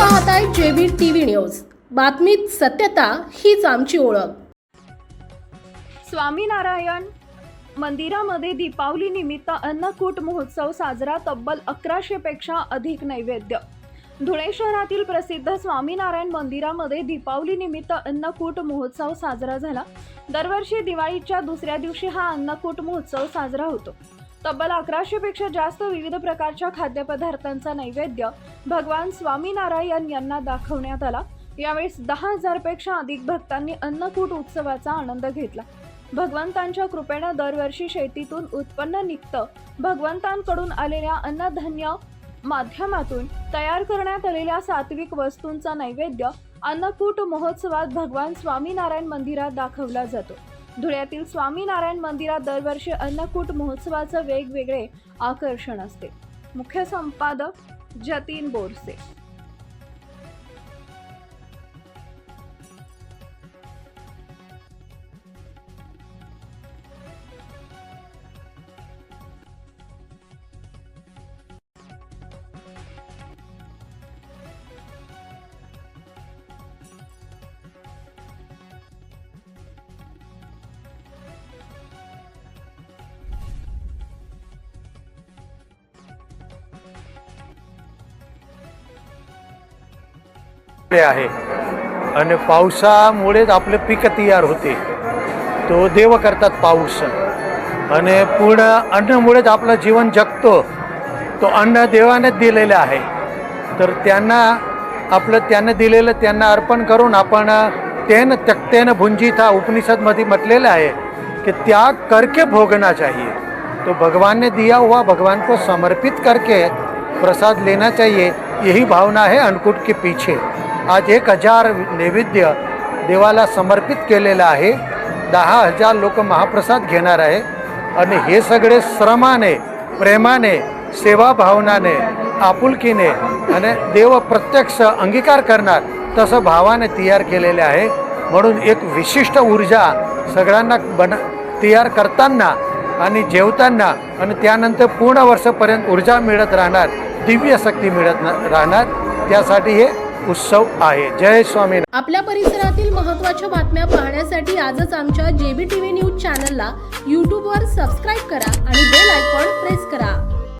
पाहताय JB TV news. बातमीत सत्यता हीच आमची ओळख. स्वामीनारायण मंदिरामध्ये दीपावली निमित्त अन्नकूट महोत्सव साजरा तब्बल अकराशे पेक्षा अधिक नैवेद्य. धुळे शहरातील प्रसिद्ध स्वामीनारायण मंदिरामध्ये दीपावली निमित्त अन्नकूट महोत्सव साजरा झाला. दरवर्षी दिवाळीच्या दुसऱ्या दिवशी हा अन्नकूट महोत्सव साजरा होतो. तब्बल अकराशे पेक्षा जास्त विविध प्रकारच्या खाद्यपदार्थांचा नैवेद्य भगवान स्वामीनारायण यांना दाखवण्यात आला. यावेळेस दहा हजारपेक्षा अधिक भक्तांनी अन्नकूट उत्सवाचा आनंद घेतला. भगवंतांच्या कृपेनं दरवर्षी शेतीतून उत्पन्न निघतं भगवंतांकडून आलेल्या अन्नधान्य माध्यमातून तयार करण्यात आलेल्या सात्विक वस्तूंचा नैवेद्य अन्नकूट महोत्सवात भगवान स्वामीनारायण मंदिरात दाखवला जातो. धुळ्यातील स्वामीनारायण मंदिरात दरवर्षी अन्नकूट महोत्सवाचं वेगवेगळे आकर्षण असते. मुख्य संपादक जतीन बोरसे. आहे. आणि पावसामुळेच आपले पीक तयार होते. तो देव करतात पाऊस. आणि पूर्ण अन्नामुळेच आपलं जीवन जगतो. तो अन्न देवानेच दिलेलं आहे. तर त्यांना आपलं त्यानं दिलेलं त्यांना अर्पण करून आपण तेन त्यक्तेनं भुंजित हा उपनिषदमध्ये म्हटलेलं आहे की त्याग करके भोगना चाहिए. तो भगवान ने दिया हुआ भगवान को समर्पित करके प्रसाद लेना चाहिए. यही भावना है अन्नकूट के पीछे। आज एक हजार नैवेद्य देवाला समर्पित केलेलं आहे। दहा हजार लोक महाप्रसाद घेणार आहे। आणि हे सगळे श्रमाने प्रेमाने सेवाभावनाने आपुलकीने आणि देव प्रत्यक्ष अंगीकार करणार तसं भावाने तयार केलेले आहे। म्हणून एक विशिष्ट ऊर्जा सगळ्यांना बन तयार करताना आणि जेवताना आणि त्यानंतर पूर्ण वर्षपर्यंत ऊर्जा मिळत राहणार दिव्य शक्ती मिळत राहणार. त्यासाठी हे उत्सव आहे. जय स्वामी आपल्या परिसरातील महत्त्वाच्या बातम्या पाहण्यासाठी आजच आमच्या जेबी टीव्ही न्यूज चॅनलला यूट्यूबवर सबस्क्राईब करा आणि बेल आयकॉन प्रेस करा.